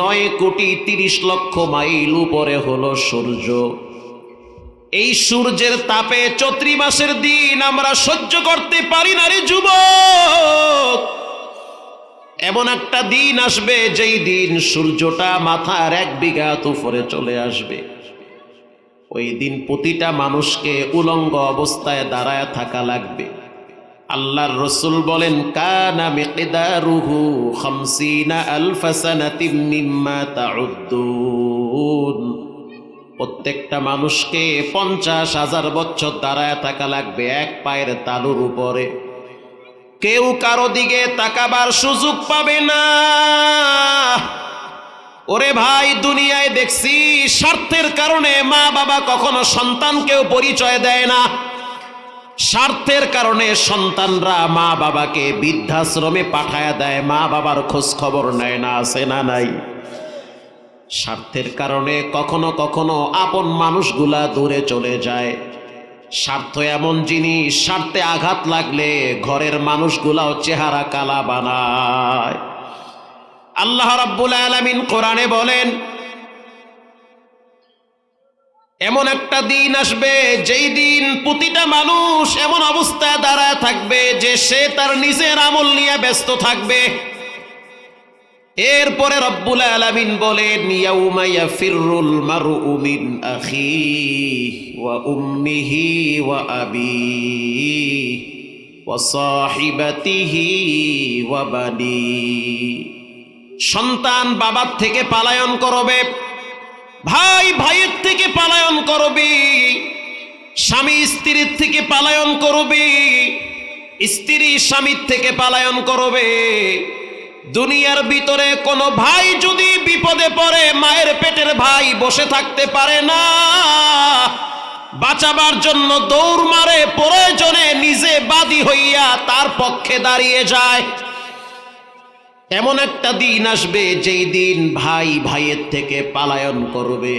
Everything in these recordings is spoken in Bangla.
নয় কোটি তিরিশ লক্ষ মাইল উপরে হলো সূর্য। এই সূর্যের তাপে চৈত্রি মাসের দিন আমরা সহ্য করতে পারি না রে যুবক। এমন একটা দিন আসবে যেই দিন সূর্যটা মাথার এক বিঘা উপরে চলে আসবে। ওই দিন প্রতিটা মানুষকে উলঙ্গ অবস্থায় দাঁড়ায় থাকা লাগবে। আল্লাহর রসুল বলেন, কানা মিকদারুহু খামসিনা আলফা সানাতিম মিম্মা তাউদ্দুন। প্রত্যেকটা মানুষকে পঞ্চাশ হাজার বছর দাঁড়ায় থাকা লাগবে এক পায়ের তালুর উপরে। কেউ কারও দিকে তাকাবার সুযোগ পাবে না। ওরে ভাই, দুনিয়ায় দেখছি স্বার্থের কারণে মা বাবা কখনো সন্তানকেও পরিচয় দেয় না। স্বার্থের কারণে সন্তানরা মা বাবাকে বৃদ্ধাশ্রমে পাঠায় দেয়। মা বাবার খোঁজ খবর নেয় না আছে না, নাই। স্বার্থের কারণে কখনো কখনো আপন মানুষগুলা দূরে চলে যায়। স্বার্থ এমন জিনিস, স্বার্থে আঘাত লাগলে ঘরের মানুষগুলাও চেহারা কালা বানায়। আল্লাহ রাব্বুল আলামিন কোরআনে বলেন এমন একটা দিন আসবে, যেই দিন প্রতিটা মানুষ এমন অবস্থায় দাঁড়ায় থাকবে যে সে তার নিজের আমল নিয়ে ব্যস্ত থাকবে। এরপরে রব্বুল আলামিন বলেন, ইয়াউমা ইয়াফিরুল মারউ মিন আখিহি ওয়া উম্মিহি ওয়া আবিহি ওয়া সাহিবাতিহি ওয়া বানিহি সন্তান বাবার থেকে পালায়ন করবে। ভাই, ভাইয়ের থেকে পালায়ন করবে। স্বামী স্ত্রীর থেকে পালায়ন করবে। স্ত্রী স্বামীর থেকে পালায়ন করবে। দুনিয়ার ভিতরে কোনো ভাই যদি বিপদে পড়ে, মায়ের পেটের ভাই বসে থাকতে পারে না। বাঁচাবার জন্য দৌড় মারে, প্রয়োজনে নিজে বাদী হইয়া তার পক্ষে দাঁড়িয়ে যায়। এমন একটা দিন আসবে যেই দিন ভাই ভাইয়ের থেকে পালায়ন করবে।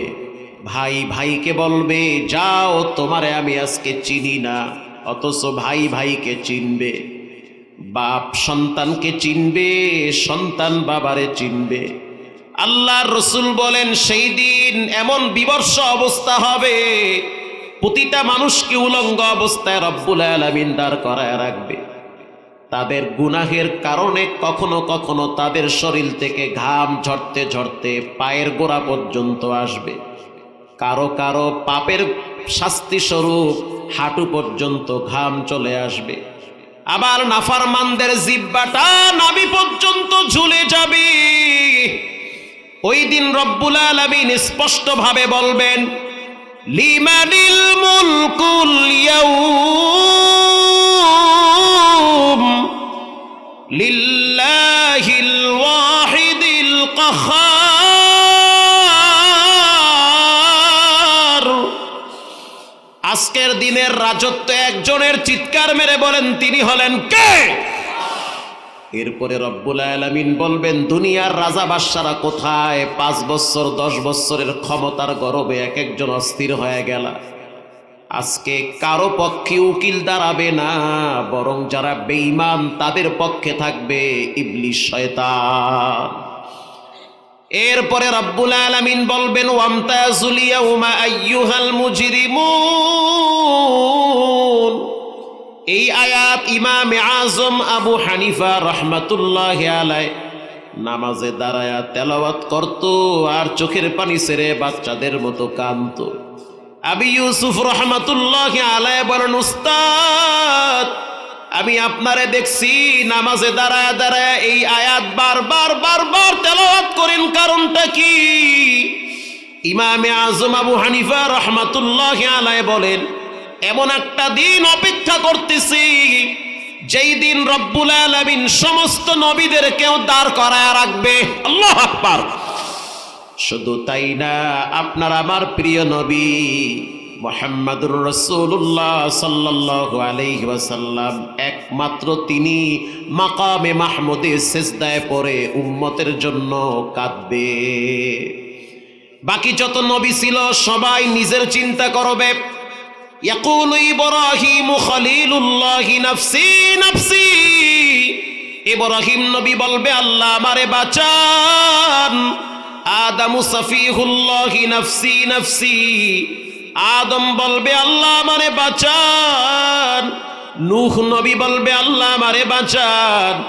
ভাই ভাইকে বলবে, যাও, তোমারে আমি আজকে চিনি না, অথচ ভাই ভাইকে চিনবে। বাপ সন্তানকে চিনবে, সন্তান বাবারে চিনবে। আল্লাহর রসুল বলেন, সেই দিন এমন বিবর্ষ অবস্থা হবে, প্রতিটা মানুষকে উলঙ্গ অবস্থায় রব্বুল আলমিন দাঁড় করায় রাখবে। তাদের গুনাহের কারণে কখনো কখনো তাদের শরীর থেকে ঘাম ঝরতে ঝরতে পায়ের গোড়া পর্যন্ত আসবে। কারও কারও পাপের শাস্তি স্বরূপ হাঁটু পর্যন্ত ঘাম চলে আসবে। আবার নাফারমানদের জিব্বাটা নাবি পর্যন্ত ঝুলে যাবে। ওই দিন রব্বুল আলমিন স্পষ্ট ভাবে বলবেন, লিমানিল মুলকুল ইয়াউম। আজকের দিনের রাজত্ব একজনের চিৎকার মেরে বলেন, তিনি হলেন কে? এরপরে রব্বুল আলামিন বলবেন, দুনিয়ার রাজা বাদশারা কোথায়? পাঁচ বছর, দশ বছরের ক্ষমতার গরবে এক একজন অস্থির হয়ে গেল। আজকে কারও পক্ষে উকিল দাঁড়াবে না, বরং যারা বেঈমান তাদের পক্ষে থাকবে ইবলিশ শয়তান। এরপরে রব্বুল আলামিন বলবেন এই আয়াত ইমাম আজম আবু হানিফা রহমাতুল্লাহ আলাই নামাজে দাঁড়ায়া তেলাওয়াত করত আর চোখের পানি ছেড়ে বাচ্চাদের মতো কান্ত আবি ইউসুফ রহমাতুল্লাহ আলাই বলেন, উস্তাদ আমি আপনারে দেখছি, নামাজে দাঁড়ায় দাঁড়ায় এই আয়াত বারবার বারবার তেলাওয়াত করেন, কারণটা কি? ইমামে আজম আবু হানিফা রহমাতুল্লাহ আলাই বলেন, এমন একটা দিন অপেক্ষা করতেছি, যেই দিন রব্বুল আলামিন সমস্ত নবীদের কেউ দাঁড় করায় রাখবে। আল্লাহ শুধু তাই না, আপনার আমার প্রিয় নবী মোহাম্মদুর রসুল্লাহ সাল্লাহ আলহিবাসাল্লাম একমাত্র তিনি মাকামে মাহমুদে সেজদায় পরে উম্মতের জন্য কাঁদবে। বাকি যত নবী ছিল, সবাই নিজের চিন্তা করবে। নাফসি নবী বলবে, আল্লাহ আদম বলবে, আল্লাহ আমারে বাঁচান। নূহ নবী বলবে, আল্লাহ আমারে বাঁচান।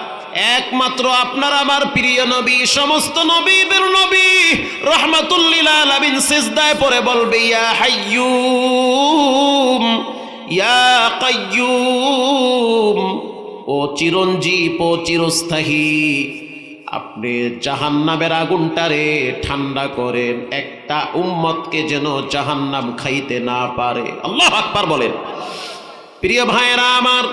একমাত্র আপনার আমার প্রিয় নবী, সমস্ত নবীদের নবী, রহমাতুল্লিল আলামিন সিজদায় পড়ে বলবে, ইয়া হাইয়ুম, ইয়া কাইয়ুম, ও চিরঞ্জীব ও চিরস্থায়ী। আপনি জাহান্নামের আগুনটারে ঠান্ডা করেন, একটা উম্মতকে যেন জাহান্নাম খাইতে না পারে। আল্লাহ আকবার বলেন। প্রিয় ভাইয়েরা আমার,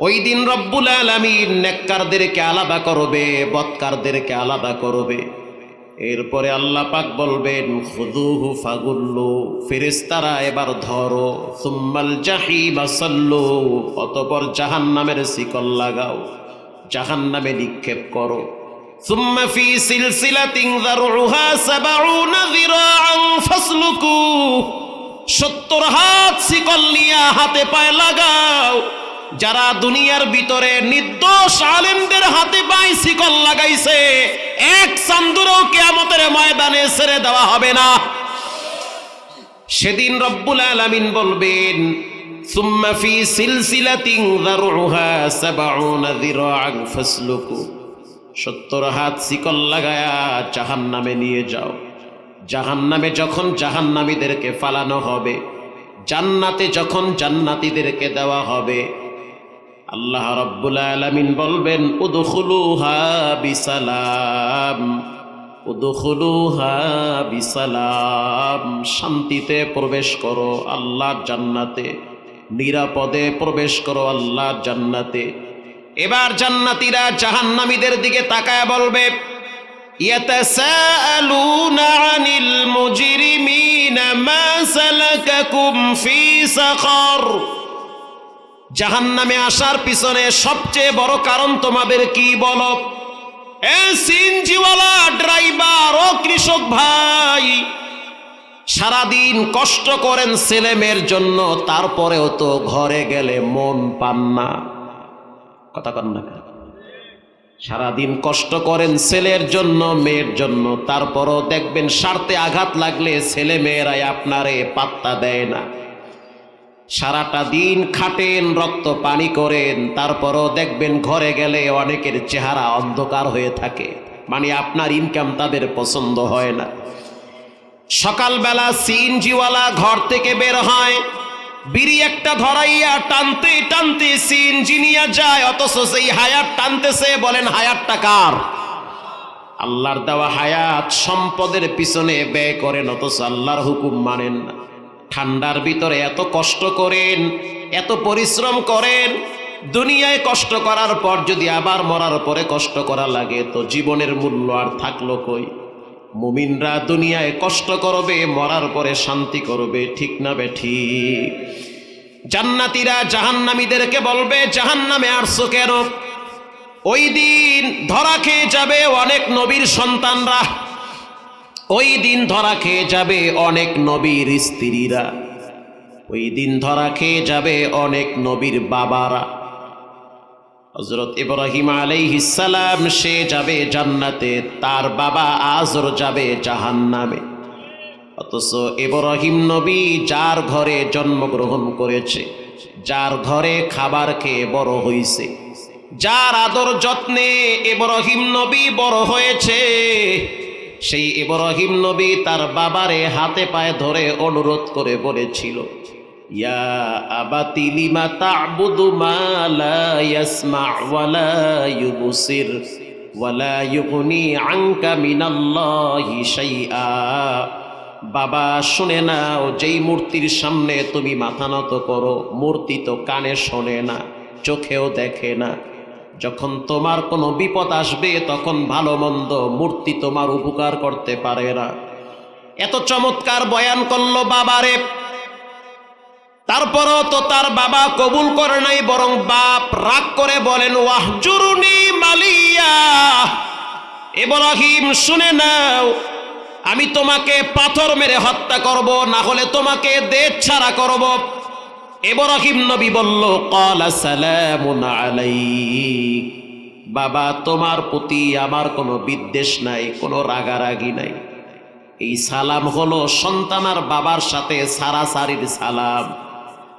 ওই দিন রব্বুল আলামিন নেককারদেরকে আলাদা করবে, বৎকারদেরকে আলাদা করবে। এরপরে আল্লাহ পাক বলবেন খুদুহু ফাগুল্লু, ফেরেশতারা এবার ধরো, সুম্মাল জাহিমা সাল্লু, অতপর জাহান্নামের শিকল লাগাও। জাহান নামে নিক্ষেপ করো। সত্তর হাত শিকল নিয়া হাতে পায়ে লাগাও। যারা দুনিয়ার ভিতরে নির্দোষ আলেমদের হাতে পায় শিকল লাগাইছে, এক চান্দুরও কেয়ামতের ময়দানে সেরে দেওয়া হবে না। সেদিন রব্বুল আলামিন বলবেন ثم في سلسلة ذرعها سبعون ذراعا فاسلكوا সত্তর হাত শিকল লাগায়া জাহান নামে নিয়ে যাও জাহান নামে যখন জাহান্নামীদেরকে ফালানো হবে জান্নাতে যখন জান্নাতীদেরকে দেওয়া হবে আল্লাহ রব্বুল আলামিন বলবেন উদখুলুহা বিসালাম উদখুলুহা বিসালাম শান্তিতে প্রবেশ করো আল্লাহর জান্নাতে নিরাপদে প্রবেশ করো আল্লাহ জান্নাতে। এবার জান্নাতিরা জাহান্নামীদের দিকে তাকায় বলবে ইয়াতাসালুনা আনিল মুজরিমিনা মা সালাকাকুম ফি সাকার জাহান্নামে আসার পিছনে সবচেয়ে বড় কারণ তোমাদের কি বল? এ সিনজিওয়ালা ড্রাইভার, ও কৃষক ভাই সারাদিন কষ্ট করেন ছেলেমেয়ের জন্য, তারপরেও তো ঘরে গেলে মন পান না। কথা কন না? সারাদিন কষ্ট করেন ছেলের জন্য, মেয়ের জন্য, তারপরও দেখবেন স্বার্থে আঘাত লাগলে ছেলে মেয়েরাই আপনারে পাত্তা দেয় না। সারাটা দিন খাটেন, রক্ত পানি করেন, তারপরও দেখবেন ঘরে গেলে অনেকের চেহারা অন্ধকার হয়ে থাকে। মানে আপনার ইনকাম তাদের পছন্দ হয় না। সকালবেলা সিনজিওয়ালা ঘর থেকে বের হয়। বিড়ি একটা ধরাইয়া টানতে টানতে সিনজি নিয়ে যায়, অথচ সেই হায়াত টানতেছে, বলেন হায়াতটা কার? আল্লাহর দেওয়া হায়াত সম্পদের পিছনে ব্যয় করেন, অথচ আল্লাহর হুকুম মানেন না। ঠান্ডার ভিতরে এত কষ্ট করেন, এত পরিশ্রম করেন, দুনিয়ায় কষ্ট করার পর যদি আবার মরার পরে কষ্ট করা লাগে, তো জীবনের মূল্য আর থাকল কই? মুমিনরা দুনিয়ায় কষ্ট করবে, মরার পরে শান্তি করবে, ঠিক না বে ঠিক? জান্নাতীরা জাহান্নামীদেরকে বলবে, জাহান্নামে আসছো কেন? ওই দিন ধরা খেয়ে যাবে অনেক নবীর সন্তানরা। ওই দিন ধরা খেয়ে যাবে অনেক নবীর স্ত্রীরা। ওই দিন ধরা খেয়ে যাবে অনেক নবীর বাবারা। হজরত ইব্রাহিম আলাইহিসালাম সে যাবে জান্নাতে, তার বাবা আজর যাবে জাহান্নামে। অথচ ইব্রাহিম নবী যার ঘরে জন্মগ্রহণ করেছে, যার ঘরে খাবার খেয়ে বড় হইছে, যার আদর যত্নে ইব্রাহিম নবী বড় হয়েছে, সেই ইব্রাহিম নবী তার বাবারে হাতে পায়ে ধরে অনুরোধ করে বলেছিল ইয়া আবাতি লিমা তা'বুদু মা লা ইয়াসমা' ওয়া লা ইউবসির ওয়া লা ইউগনি আনকা মিনাল্লাহি শাইআ। বাবা, শুনে নাও, যেই মূর্তির সামনে তুমি মাথা নত করো, মূর্তি তো কানে শোনে না, চোখেও দেখে না। যখন তোমার কোনো বিপদ আসবে, তখন ভালো মন্দ মূর্তি তোমার উপকার করতে পারে না। এত চমৎকার বয়ান করল বাবারে। তারপরও তো তার বাবা কবুল করে নাই, বরং বাপ রাগ করে বলেন, ওয়াহজুরুনি মালিয়া। ইব্রাহিম, শুনে নাও, আমি তোমাকে পাথর মেরে হত্যা করব না হলে তোমাকে দেশ ছাড়া করব। ইব্রাহিম নবী বলল ক্বালা সালামুন আলাইক। বাবা, তোমার প্রতি আমার কোনো বিদ্বেষ নাই, কোনো রাগারাগি নাই। এই সালাম হলো সন্তান আর বাবার সাথে সারাসারির সালাম।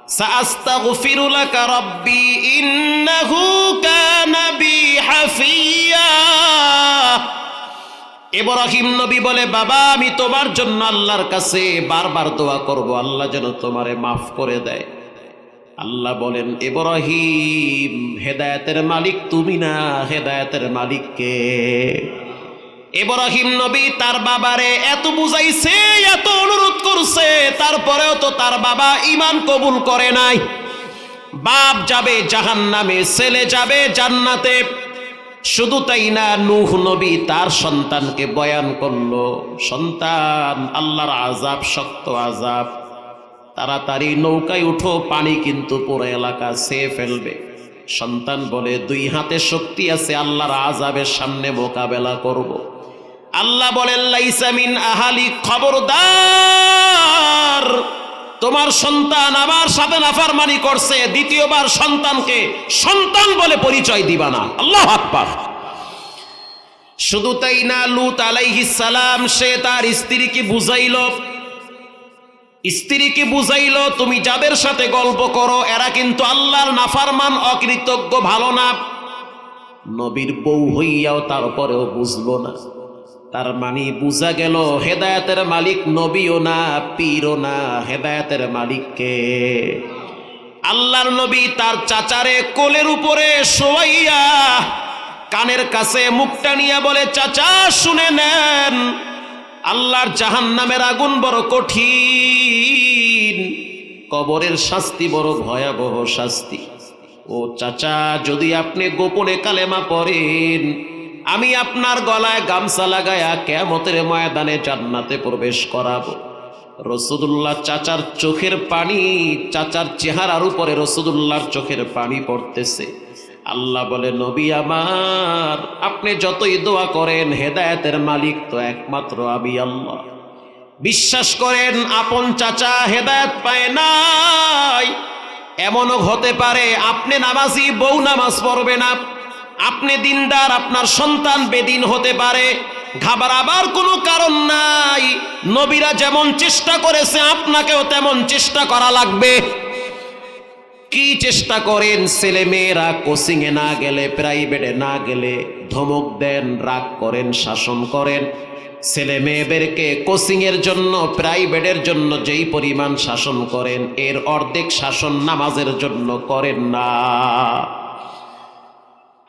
সাস্তাগফিরুলাকা রাব্বি ইন্নাহু কানা বি হাফিয়া ইব্রাহিম নবী বলে, বাবা, আমি তোমার জন্য আল্লাহর কাছে বারবার দোয়া করব। আল্লাহ যেন তোমারে মাফ করে দেয়। আল্লাহ বলেন, ইব্রাহিম, হেদায়েতের মালিক তুমি না, হেদায়েতের মালিক কে? ইব্রাহিম নবী তার বাবারে এত বুঝাইছে, এত অনুরোধ করছে, তারপরেও তো তার বাবা ইমান কবুল করে নাই। বাপ যাবে জাহান্নামে, ছেলে যাবে জান্নাতে। শুধু তাই না, নূহ নবী তার সন্তানকে বয়ান করল, সন্তান, আল্লাহর আজাব শক্ত আজাব তাড়াতাড়ি নৌকায় উঠো, পানি কিন্তু পুরো এলাকা সে ফেলবে। সন্তান বলে, দুই হাতে শক্তি আছে, আল্লাহর আজাবের সামনে মোকাবেলা করব। আল্লাহ বলেন লাইসামিন আহালি খবরদার। তোমার সন্তান আমার সাথে নাফারমানি করছে, দ্বিতীয়বার সন্তানকে সন্তান বলে পরিচয় দিবা না। আল্লাহ আকবার। শুধু তাই না, লুত সালাম, সে তার স্ত্রীকে বুঝাইল স্ত্রীকে বুঝাইল, তুমি যাদের সাথে গল্প করো, এরা কিন্তু আল্লাহর নাফারমান, অকৃতজ্ঞ, ভালো না। নবীর বউ হইয়াও তারপরেও বুঝলো না। তার মানে বুঝা গেল, হেদায়তের মালিক নবীও না, পীরও না। হেদায়াতের মালিককে আল্লাহর নবী তার চাচারে কোলের উপরে শোয়াইয়া কানের কাছে মুখটা নিয়ে বলে, চাচা, শুনে নেন, আল্লাহর জাহান নামের আগুন বড় কঠিন। কবরের শাস্তি বড় ভয়াবহ শাস্তি। ও চাচা, যদি আপনি গোপনে কালেমা পড়েন আমি আপনার গলায় গামছা লাগায়া কেমতের ময়দানে জান্নাতে প্রবেশ করাবো। রসুদুল্লাহ চাচার চোখের পানি, চাচার চেহারার উপরে রসুদুল্লাহর চোখের পানি পড়তেছে। আল্লাহ বলে, নবী আমার, আপনি যতই দোয়া করেন, হেদায়েতের মালিক তো একমাত্র আমি আল্লাহ। বিশ্বাস করেন, আপন চাচা হেদায়ত পায় নাই। এমনও হতে পারে, আপনি নামাজি, বউ নামাজ পড়বে না। আপনি দিনদার, আপনার সন্তান বেদিন হতে পারে। ঘাবড়াবার কোনো কারণ নাই। নবীরা যেমন চেষ্টা করেছে, আপনাকেও তেমন চেষ্টা করা লাগবে। কি চেষ্টা করেন ছেলে মেয়েরা? কোচিং এ না গেলে, প্রাইভেটে না গেলে ধমক দেন, রাগ করেন, শাসন করেন। ছেলে মেয়েদেরকে কোচিং এর জন্য প্রাইভেটের জন্য যেই পরিমাণ শাসন করেন, এর অর্ধেক শাসন নামাজের জন্য করেন না।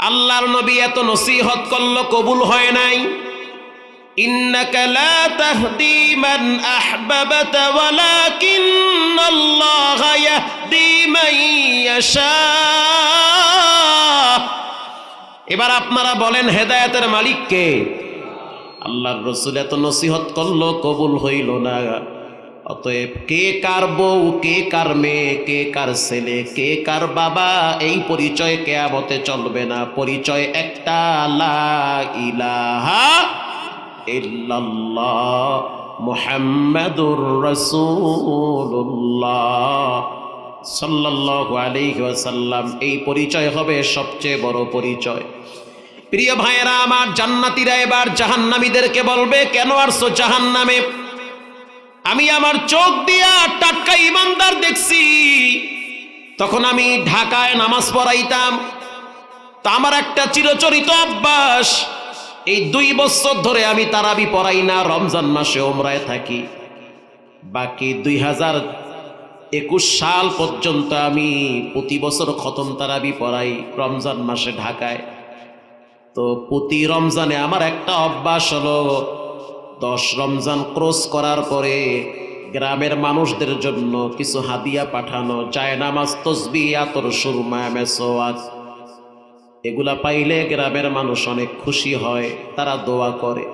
আল্লাহর নবী এত নসিহত করলো কবুল হয় নাই إنك لا تهدي من أحببت ولكن الله يهدي من يشاء এবার আপনারা বলেন হেদায়েতের মালিক কে আল্লাহর রসুল এত নসিহত করলো কবুল হইল না অতএব কে কার বউ, কে কার মেয়ে, কে কার ছেলে, কে কার বাবা, এই পরিচয় কেয়ামতে চলবে না। পরিচয় একটা, লা ইলাহা ইল্লাল্লাহ মুহাম্মাদুর রাসূলুল্লাহ সাল্লাল্লাহু আলাইহি ওয়াসাল্লাম। এই পরিচয় হবে সবচেয়ে বড় পরিচয়। প্রিয় ভাইয়েরা, আমার জান্নাতীরা এবার জাহান্নামীদেরকে বলবে, কেন আসছো জাহান্নামে? আমি আমার চোখ দিয়া টাটকা ইমানদার দেখছি। তখন আমি ঢাকায় নামাজ পড়াইতাম। তা আমার একটা চিরচরিত অভ্যাস। এই দুই বছর ধরে আমি তারাবি পড়াই না, রমজান মাসে ওমরায় থাকি। বাকি দুই হাজার একুশ সাল পর্যন্ত আমি প্রতি বছর খতম তারাবি পড়াই রমজান মাসে ঢাকায়। তো প্রতি রমজানে আমার একটা অভ্যাস হলো দশ রমজান ক্রস করার পরে গ্রামের মানুষদের জন্য কিছু হাদিয়া পাঠানো যায় নামাজ তসবি, আতর, সুরমা মেসোয়াজ এগুলা পাইলে গ্রামের মানুষ অনেক খুশি হয়, তারা দোয়া করে।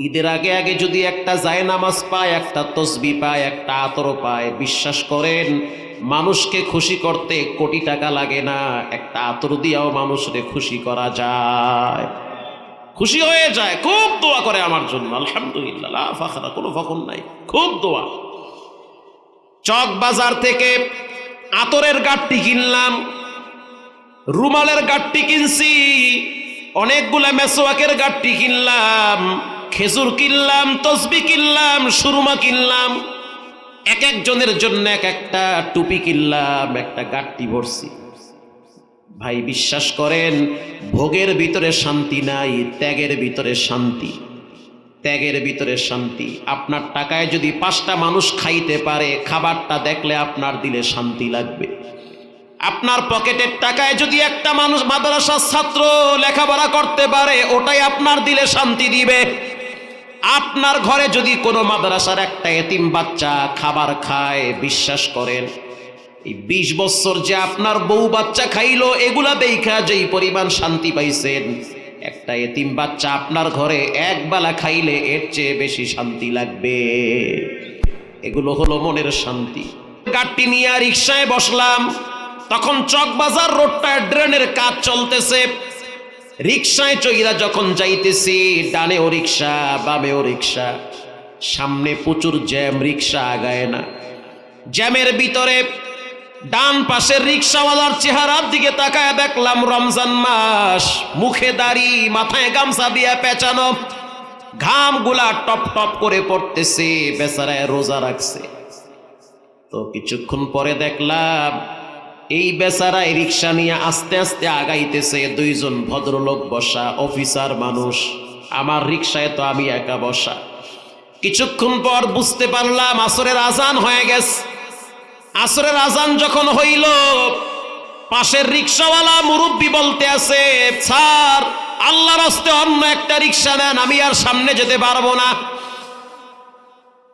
ঈদের আগে আগে যদি একটা যায় নামাজ পায়, একটা তসবি পায়, একটা আতর পায়, বিশ্বাস করেন, মানুষকে খুশি করতে কোটি টাকা লাগে না, একটা আতর দিয়াও মানুষকে খুশি করা যায়। খুশি হয়ে যায়, খুব দোয়া করে আমার জন্য। আলহামদুলিল্লাহ ফাখরা, কোনো ফখন নাই, খুব দোয়া। চক বাজার থেকে আতরের গাঠটি কিনলাম, রুমালের গাঠটি কিনছি, অনেকগুলা মেসোয়াকের গাঠটি কিনলাম, খেজুর কিনলাম, তসবি কিনলাম, সুরমা কিনলাম, এক একজনের জন্য এক একটা টুপি কিনলাম, একটা গাঠটি ভরছি। ভাই বিশ্বাস করেন, ভোগের ভিতরে শান্তি নাই, ত্যাগের ভিতরে শান্তি। ত্যাগের ভিতরে শান্তি। আপনার টাকায় যদি পাঁচটা মানুষ খাইতে পারে, খাবারটা দেখলে আপনার দিলে শান্তি লাগবে। আপনার পকেটের টাকায় যদি একটা মানুষ মাদ্রাসার ছাত্র লেখাপড়া করতে পারে, ওটাই আপনার দিলে শান্তি দিবে। আপনার ঘরে যদি কোনো মাদ্রাসার একটা এতিম বাচ্চা খাবার খায়, বিশ্বাস করেন এই বিশ বছর যে আপনার বউ বাচ্চা খাইলো, এগুলা দেখা যেই পরিমাণ শান্তি পাইছেন। একটা এতিম বাচ্চা আপনার ঘরে এক বেলা খাইলে এর চেয়ে বেশি শান্তি লাগবে। এগুলো হলো মনের শান্তি। গাড়টি নিয়ে রিক্সায় বসলাম। তখন চকবাজার রোডটা ড্রেনের কাজ চলতেছে। রিক্সায় চইরা যখন যাইতেছি, ডানেও রিক্সা, বামেও রিক্সা। সামনে প্রচুর জ্যাম, রিক্সা আগায় না। জ্যামের ভিতরে ডান পাশের রিক্সাওয়ালার চেহারার দিকে তাকায় দেখলাম রমজান মাস। মুখে দাড়ি, মাথায় গামছা দিয়া পেঁচানো। ঘামগুলা টপ টপ করে পড়তেছে, বেচারায় রোজা রাখছে। তো কিছুক্ষণ পরে দেখলাম, এই বেচারায় রিক্সা নিয়ে আস্তে আস্তে আগাইতেছে দুইজন ভদ্রলোক বসা, অফিসার মানুষ। আমার রিক্সায় তো আমি একা বসা। কিছুক্ষণ পর বুঝতে পারলাম, আসরের আজান হয়ে গেছে। আসরের আজান যখন হইল, পাশের রিক্সাওয়ালা মুরব্বী বলতে আছে, স্যার, আল্লাহর হস্তে অন্য একটা রিক্সা নেন, আমি আর সামনে যেতে পারব না।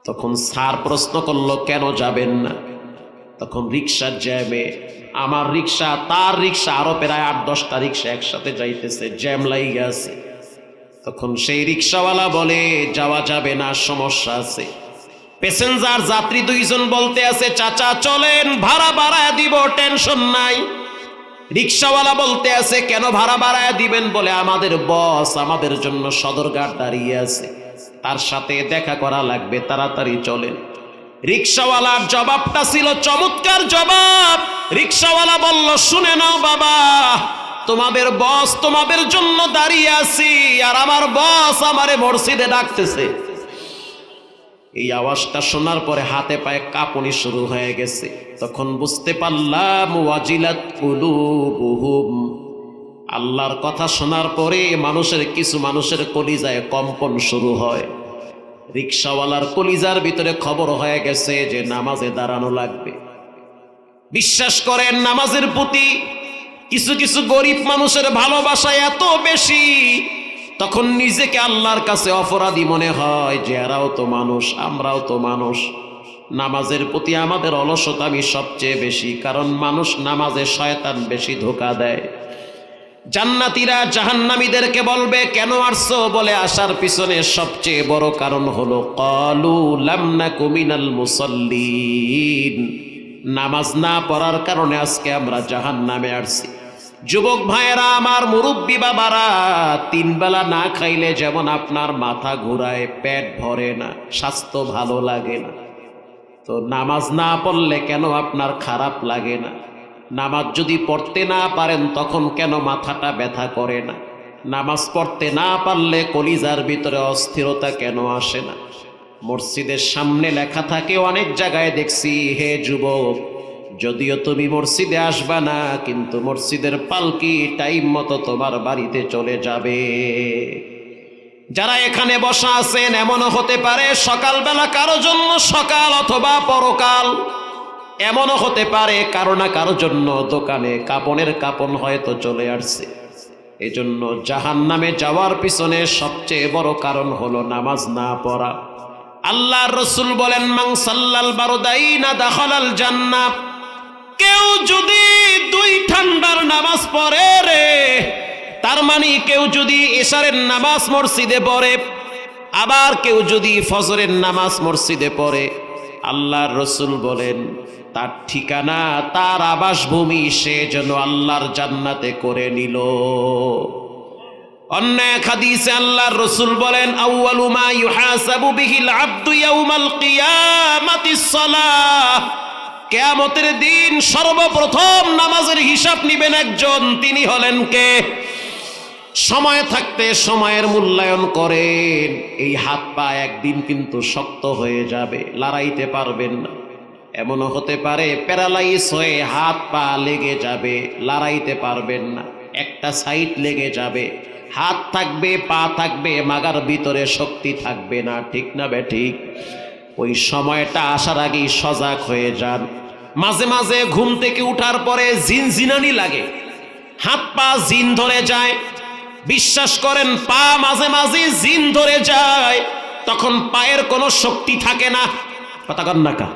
তখন স্যার প্রশ্ন করল, কেন যাবেন না? তখন রিক্সার জ্যামে আমার রিক্সা, তার রিক্সা, আরও প্রায় আট, দশটা রিক্সা একসাথে যাইতেছে, জ্যাম লাইগে আছে। তখন সেই রিক্সাওয়ালা বলে, যাওয়া যাবে না, সমস্যা আছে। প্যাসেঞ্জার যাত্রী দুইজন বলতে আছে, চাচা, চলেন, ভাড়া বাড়ায় দিব, টেনশন নাই। রিক্সাওয়ালা বলতে আছে, কেন ভাড়া বাড়ায় দিবেন? বলে, আমাদের বস আমাদের জন্য সদরঘাট দাঁড়িয়ে আছে। তার সাথে দেখা করা লাগবে, তাড়াতাড়ি চলেন। রিক্সাওয়ালার জবাবটা ছিল চমৎকার জবাব। রিক্সাওয়ালা বলল, শুনে নাও বাবা, তোমাদের বস তোমাদের জন্য দাঁড়িয়ে আছি, আর আমার বস আমারে মসজিদে ডাকতেছে। এই আওয়াজটা শোনার পরে হাতে পায়ে কাঁপুনি শুরু হয়ে গেছে। তখন বুঝতে পারলাম, ওয়াজিলাত কুলুবুহুম। আল্লাহর কথা শোনার পরে মানুষের, কিছু মানুষের কলিজায় কম্পন শুরু হয়। রিক্সাওয়ালার কলিজার ভিতরে খবর হয়ে গেছে যে নামাজে দাঁড়ানো লাগবে। বিশ্বাস করেন, নামাজের প্রতি কিছু কিছু গরিব মানুষের ভালোবাসা এত বেশি তখন নিজেকে আল্লাহর কাছে অপরাধী মনে হয় যে এরাও তো মানুষ, আমরাও তো মানুষ। নামাজের প্রতি আমাদের অলসতা আমি সবচেয়ে বেশি, কারণ মানুষ নামাজে শয়তান বেশি ধোকা দেয়। জান্নাতীরা জাহান্নামীদেরকে বলবে, কেন আসছো? বলে আসার পিছনে সবচেয়ে বড় কারণ হলো, কলু লামনা কুমিনাল মুসল্লিন। নামাজ না পড়ার কারণে আজকে আমরা জাহান্নামে আসছি। যুবক ভাইয়েরা, আমার মুরব্বী বাবারা, তিন বেলা না খাইলে যেমন আপনার মাথা ঘুরায়, পেট ভরে না, স্বাস্থ্য ভালো লাগে না। তো নামাজ না পড়লে কেন আপনার খারাপ লাগে না? নামাজ যদি পড়তে না পারেন, তখন কেন মাথাটা ব্যথা করে না? নামাজ পড়তে না পারলে কলিজার ভিতরে অস্থিরতা কেন আসে না? মসজিদের সামনে লেখা থাকে, অনেক জায়গায় দেখছি, হে যুবক যদিও তুমি মসজিদে আসবা না, কিন্তু মসজিদের পালকি টাইম মতো তোমার বাড়িতে চলে যাবে। যারা এখানে বসা আছেন, এমনও হতে পারে সকালবেলা কারও জন্য সকাল অথবা পরকাল। এমনও হতে পারে কারও না কারও জন্য দোকানে কাপনের কাপন হয়তো চলে আসছে। এজন্য জাহান নামে যাওয়ার পিছনে সবচেয়ে বড় কারণ হলো নামাজ না পড়া। আল্লাহ রসুল বলেন মাং সাল্লাল বারোদাই না দাখলাল জান্নাত। কেউ যদি দুই ঠান্ডার নামাজ পড়ে রে, তার মানে কেউ যদি এশারের নামাজ মসজিদে পড়ে, আবার কেউ যদি ফজরের নামাজ মসজিদে পড়ে। আল্লাহর রসুল বলেন, তার ঠিকানা, তার আবাসভূমি সে যেন আল্লাহর জান্নাতে করে নিল। অন্য এক হাদিসে আল্লাহর রসুল বলেন, আউয়ালু মা ইউহাসাবু বিহিল আবদু ইয়াউমাল কিয়ামাতিস সালাহ। কেয়ামতের দিন সর্বপ্রথম নামাজের হিসাব নিবেন একজন, তিনি হলেন কে? সময় থাকতে সময়ের মূল্যায়ন করেন। এই হাত পা একদিন কিন্তু শক্ত হয়ে যাবে, লড়াইতে পারবেন না। এমনও হতে পারে প্যারালাইস হয়ে হাত পা লেগে যাবে, লড়াইতে পারবেন না। একটা সাইড লেগে যাবে, হাত থাকবে, পা থাকবে, মাগার ভিতরে শক্তি থাকবে না, ঠিক না বে ঠিক? ওই সময়টা আসার আগেই সজাগ হয়ে যান। মাঝে মাঝে ঘুম থেকে উঠার পরে জিনজিনানি লাগে। হাত পা জিন ধরে যায়। বিশ্বাস করেন, পা মাঝে মাঝে জিন ধরে যায়। তখন পায়ের কোনো শক্তি থাকে না। কথা কন না কা।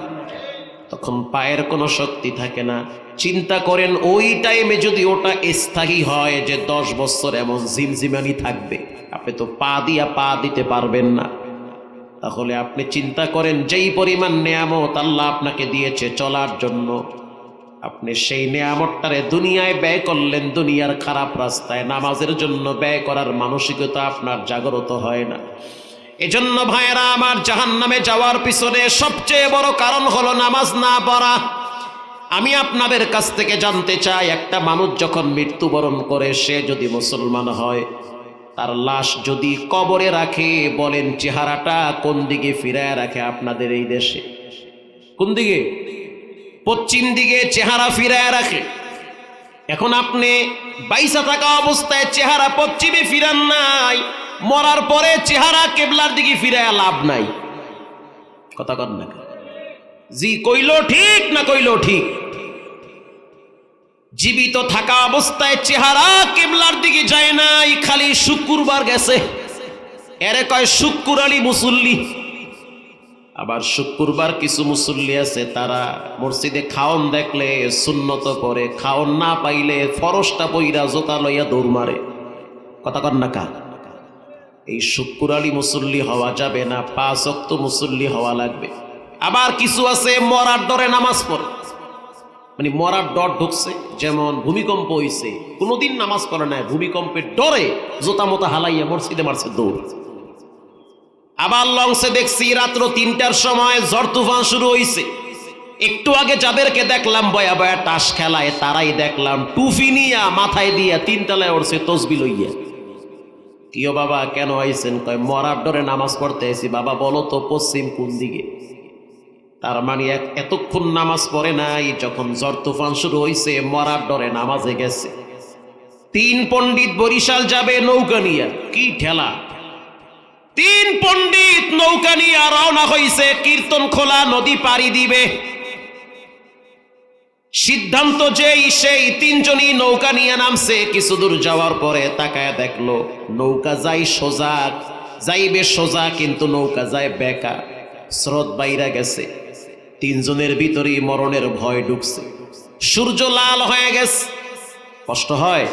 তখন পায়ের কোনো শক্তি থাকে না। চিন্তা করেন, ওই টাইমে যদি ওটা স্থায়ী হয় যে দশ বছর এমন জিমজিমানি থাকবে। আপনি তো পা দিয়া পা দিতে পারবেন না। তাহলে আপনি চিন্তা করেন, যেই পরিমাণ নেয়ামত আল্লাহ আপনাকে দিয়েছে চলার জন্য, আপনি সেই নেয়ামতটারে দুনিয়ায় ব্যয় করলেন, দুনিয়ার খারাপ রাস্তায়। নামাজের জন্য ব্যয় করার মানসিকতা আপনার জাগ্রত হয় না। এজন্য ভাইয়েরা, আমার জাহান নামে যাওয়ার পিছনে সবচেয়ে বড় কারণ হলো নামাজ না পড়া। আমি আপনাদের কাছ থেকে জানতে চাই, একটা মানুষ যখন মৃত্যুবরণ করে, সে যদি মুসলমান হয় তার লাশ যদি কবরে রাখে, বলেন চেহারাটা কোন দিকে ফিরায় রাখে আপনাদের এই দেশে? কোন দিকে? পশ্চিম দিকে চেহারা ফিরায় রাখে। এখন আপনি বাইসা থাকা অবস্থায় চেহারা পশ্চিমে ফিরান নাই, মরার পরে চেহারা কেবলার দিকে ফিরায় লাভ নাই। কথা কর না জি, কইল ঠিক না কইল ঠিক? জীবিত থাকা অবস্থায় চেহারা কেবলার দিকে যায় নাই, খালি শুক্রবার গেছে। এরে কয় শুক্কুর আলী মুসল্লি। আবার শুক্রবার কিছু মুসল্লি আছে, তারা মসজিদে খাওন দেখলে সুন্নত করে খাওন না পাইলে ফরসটা পইরা জোতা লইয়া দৌড় মারে। কথা কর না কা? এই শুক্র আলী মুসল্লি হওয়া যাবে না, পাঁচ অক্ত মুসল্লি হওয়া লাগবে। আবার কিছু আছে, মরার ডরে নামাজ পড়ে। মানে মরার ডর ঢুকছে, যেমন ভূমিকম্প হইছে। কোনোদিন নামাজ পড়ে নাই, ভূমিকম্পের ডরে জোতা মোতা হালাইয়া মসজিদে মারছে দৌড়। আবার লংসে দেখছি রাত্র তিনটার সময় ঝড় তুফান শুরু হইছে। একটু আগে যাদেরকে দেখলাম, বয়া বয়া টাস খেলায়, তারাই দেখলাম টুফি নিয়া মাথায় দিয়া তিনতলায় উঠছে তসবি লইয়া। কিও বাবা, কেন আইছেন? কয়, মরার ডরে নামাজ পড়তে আইছি। বাবা, বলো তো পশ্চিম কোন দিকে? তার মানে এক- এতক্ষণ নামাজ পড়ে নাই, যখন ঝড় তুফান শুরু হইছে, মরার ডরে নামাজে গেছে। তিন পণ্ডিত বরিশাল যাবে নৌকা নিয়া, কি ঠেলা। তিন পণ্ডিত নৌকা নিয়ে রওনা হইছে, কীর্তন খোলা, নদী পাড়ি দিবে। সিদ্ধান্ত যেই, সেই তিনজনই নৌকা নিয়ে নামছে। কিছু দূর যাওয়ার পরে তাকায় দেখল, নৌকা যাই সোজা, যাইবে সোজা, কিন্তু নৌকা যায় বেকা। স্রোত বাইরা গেছে। তিনজনের ভিতরেই মরণের ভয় ঢুকছে। সূর্য লাল হয়ে গেছে। কষ্ট হয়?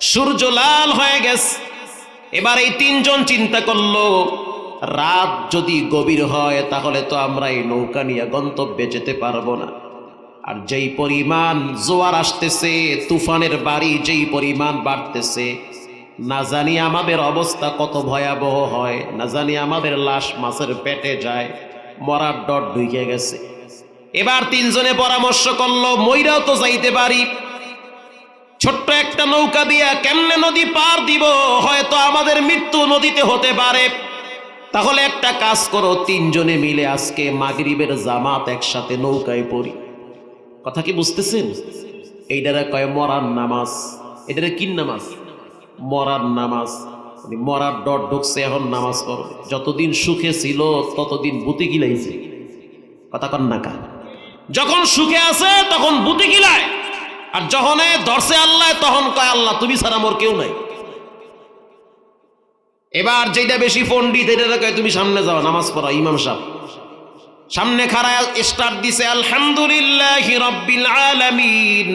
সূর্য লাল হয়ে গেছে। এবার এই তিনজন চিন্তা করল, রাত যদি গভীর হয়, তাহলে তো আমরা এই নৌকা নিয়ে গন্তব্যে যেতে পারব না। আর যেই পরিমাণ জোয়ার আসতেছে, তুফানের বাড়ি যেই পরিমাণ বাড়তেছে, না জানি আমাদের অবস্থা কত ভয়াবহ হয়, না জানি আমাদের লাশ মাছের পেটে যায়। মরার ডট ঢুকে গেছে। এবার তিনজনে পরামর্শ করল, মইরাও তো যাইতে পারি। ছোট্ট একটা নৌকা দিয়া কেমনে নদী পার দিব? হয়তো আমাদের মৃত্যু নদীতে হতে পারে। তাহলে একটা কাজ করো, তিনজনে মিলে আজকে মাগরিবের জামাত একসাথে নৌকায় পড়ি। কথা কি বুঝতেছেন? এইটারে কয় মরার নামাজ। এটারে কিন নামাজ? মরার নামাজ। মরার ডর ঢুকছে, এখন নামাজ পড়বে। যতদিন সুখে ছিল, ততদিন বুতি গিলাইছে কথা কন না কা যখন সুখে আছে, তখন বুতি গিলায় আর যখন ধরছে আল্লাহ, তখন কয়, আল্লাহ, তুমি ছাড়া মোর কেউ নাই। এবার যেটা বেশি পণ্ডিত এটা কয়, তুমি সামনে যাও, নামাজ পড়া, ইমাম সাহেব। সামনে খাড়ায় স্টার্ট দিছে, আলহামদুলিল্লাহ রব্বিল আলামিন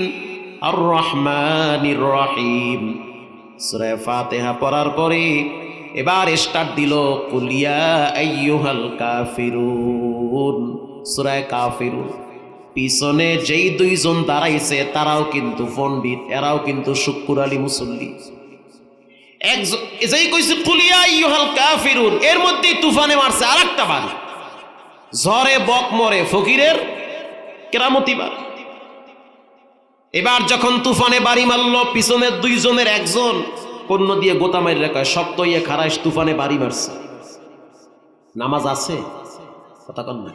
আর রহমানির রহিম। সূরা ফাতিহা পড়ার পরে এবার স্টার্ট দিল কুলিয়া আইয়ুহাল কাফিরুন। সূরা কাফিরুন। পিছনে যেই দুইজন দাঁড়াইছে, তারাও কিন্তু পণ্ডিত, এরাও কিন্তু শুক্কুর আলী মুসল্লি। একজন যেই কইছে কুলিয়া আইয়ুহাল কাফিরুন, এর মধ্যেই তুফানে মারছে আরেকটা বাড়ি। ঝড়ে বক মরে ফকিরের কেরামতি বার এবার যখন তুফানে বাড়ি মারল, পিছনের দুইজনের একজন কন্য দিয়ে গোতা মারি রেখা শক্ত ইয়ে খারাইশ তুফানে বাড়ি মারছে। নামাজ আছে? কথা কন না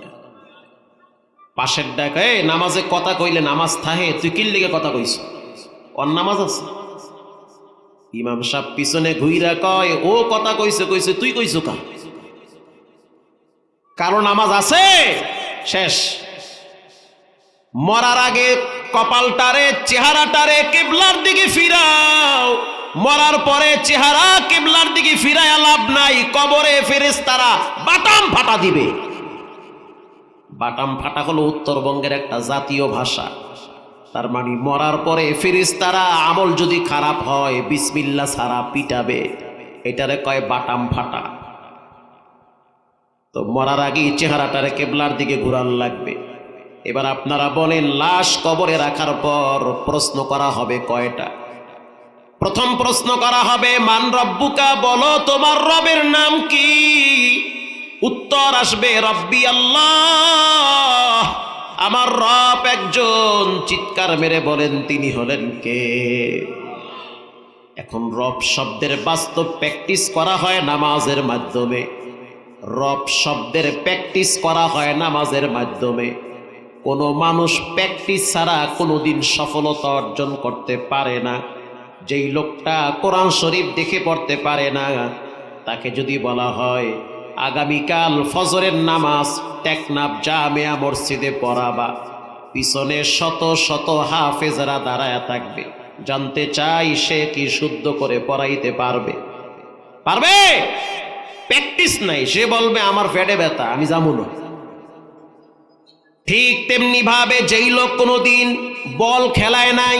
পাশের ডাকে নামাজে কথা কইলে নামাজ থাহে, তুই কিল লিগে কথা কইস ওর নামাজ আছে। ইমাম সাহেব পিছনে ঘুইরা কয়, ও কথা কইছে কইছে, তুই কইছো কা? কারও নামাজ আছে? শেষ। মরার আগে কপালটারে, চেহারাটারে কেবলার দিকে ফিরাও। মরার পরে চেহারা কেবলার দিকে ফিরায় লাভ নাই। কবরে ফেরেস তারা বাটাম ফাটা দিবে। বাটাম ফাটা হলো উত্তরবঙ্গের একটা জাতীয় ভাষা। তার মানে মরার পরে ফিরিস্তারা আমল যদি খারাপ হয়, বিসমিল্লা সারা পিটাবে। এটারে কয় বাটাম ফাটা। তো মরার আগেই চেহারাটারে কেবলার দিকে ঘুরান লাগবে। এবার আপনারা বলেন, লাশ কবরে রাখার পর প্রশ্ন করা হবে কয়টা? প্রথম প্রশ্ন করা হবে, মান রব্বুকা, বলো তোমার রবের নাম কি? উত্তর আসবে, রব্বি আল্লাহ। আমার রব একজন। চিৎকার মেরে বলেন, তিনি হলেন কে? এখন রব শব্দের বাস্তব প্র্যাকটিস করা হয় নামাজের মাধ্যমে। রব শব্দের প্র্যাকটিস করা হয় নামাজের মাধ্যমে। কোনো মানুষ প্র্যাকটিস ছাড়া কোনোদিন সফলতা অর্জন করতে পারে না। যেই লোকটা কোরআন শরীফ দেখে পড়তে পারে না, তাকে যদি বলা হয়, আগামীকাল ফজরের নামাজ টেকনাফ জামিয়া মসজিদে পড়াবা। পিছনে শত শত হাফেজরা দাঁড়ায় থাকবে। জানতে চাই সে কি শুদ্ধ করে পড়াইতে পারবে। পারবে? প্র্যাকটিস নাই। সে বলবে, আমার ফেটে ব্যথা, আমি যাব না। ঠিক তেমনি ভাবে যেই লোক কোনোদিন বল খেলায় নাই,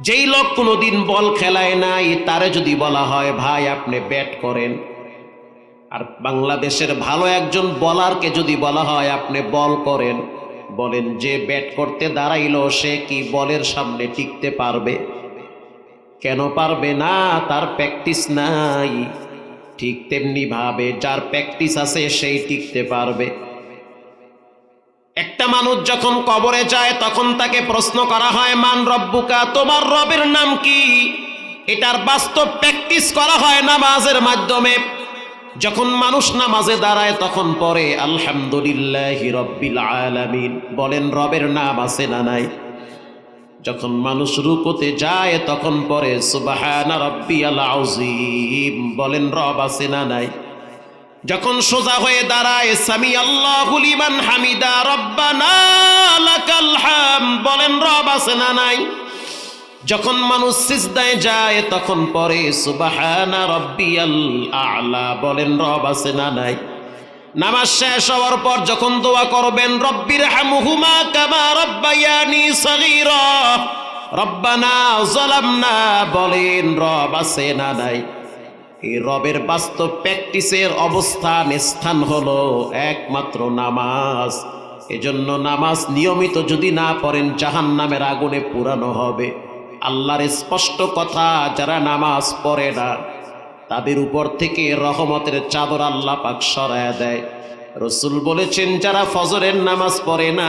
যেই লোক কোনোদিন বল খেলায় নাই, তারে যদি বলা হয়, ভাই, আপনি ব্যাট করেন। আর বাংলাদেশের ভালো একজন বলারকে যদি বলা হয়, আপনি বল করেন। বলেন, যে ব্যাট করতে দাঁড়াইলো, সে কি বলের সামনে টিকতে পারবে? কেন পারবে না? তার প্র্যাকটিস নাই। ঠিক তেমনি ভাবে, যার প্র্যাকটিস আছে, সেই টিকতে পারবে। একটা মানুষ যখন কবরে যায়, তখন তাকে প্রশ্ন করা হয়, মান রব্বুকা, তোমার রবের নাম কি? এটার বাস্তব প্র্যাকটিস করা হয় নামাজের মাধ্যমে। যখন মানুষ নামাজে দাঁড়ায়, তখন পরে আলহামদুলিল্লাহ রব্বিল আলামিন। বলেন, রবের নাম আছে না নাই? যখন মানুষ রুকুতে যায়, তখন পরে সুবাহানা রব্বি আলাউজিম বলেন, রব আছে না নাই? যখন সোজা হয়ে দাঁড়ায়, সামি আল্লাহ লিমান হামিদা, রব্বানা লাকাল হাম। বলেন, রব আছে না নাই? যখন মানুষ সিজদায় যায়, তখন পরে, সুবাহানা রব্বিয়াল আলা। বলেন, রব আছে না নাই? নামাজ শেষ হওয়ার পর যখন দোয়া করবেন, রব্বির হামহুমা কামা রব্বায়ানি সগীরা। রব্বানা জালামনা। বলেন, রব আছে না নাই। এই রবের বাস্তব প্র্যাকটিসের অবস্থান, স্থান হলো একমাত্র নামাজ। এজন্য নামাজ নিয়মিত যদি না পড়েন জাহান নামের আগুনে পুরানো হবে। আল্লাহর স্পষ্ট কথা, যারা নামাজ পড়ে না, তাদের উপর থেকে রহমতের চাদর আল্লাহ পাক সরায় দেয়। রসুল বলেছেন, যারা ফজরের নামাজ পড়ে না,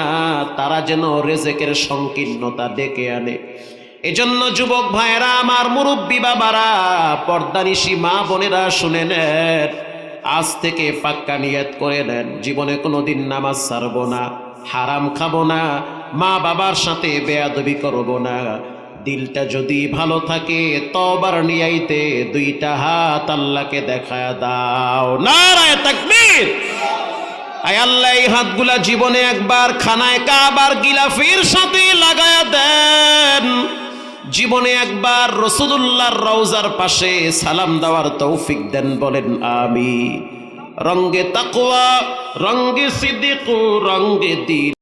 তারা যেন রেজেকের সংকীর্ণতা ডেকে আনে। এজন্য যুবক ভাইয়েরা, আমার মুরব্বী বাবারা পর্দানিশি মা বোনেরা শুনে নেন। আজ থেকে পাক্কা নিয়ত করে নেন। জীবনে কোনোদিন নামাজ ছাড়ব না, হারাম খাব না, মা বাবার সাথে বেয়াদবি করব না। দিলটা যদি ভালো থাকে তবার নিয়াইতে দুইটা হাত আল্লাহকে দেখা দাও। নারায় তাকবীর! আয় আল্লাহ, এই হাতগুলা জীবনে একবার খানায় কাবার গিলাফির সাথে লাগায়া দেন। জীবনে একবার রসুদুল্লাহ রওজার পাশে সালাম দেওয়ার তৌফিক দেন বলেন আমি রঙ্গে তাকুয়া রঙ্গে সিদ্দিক, রঙ্গে দিন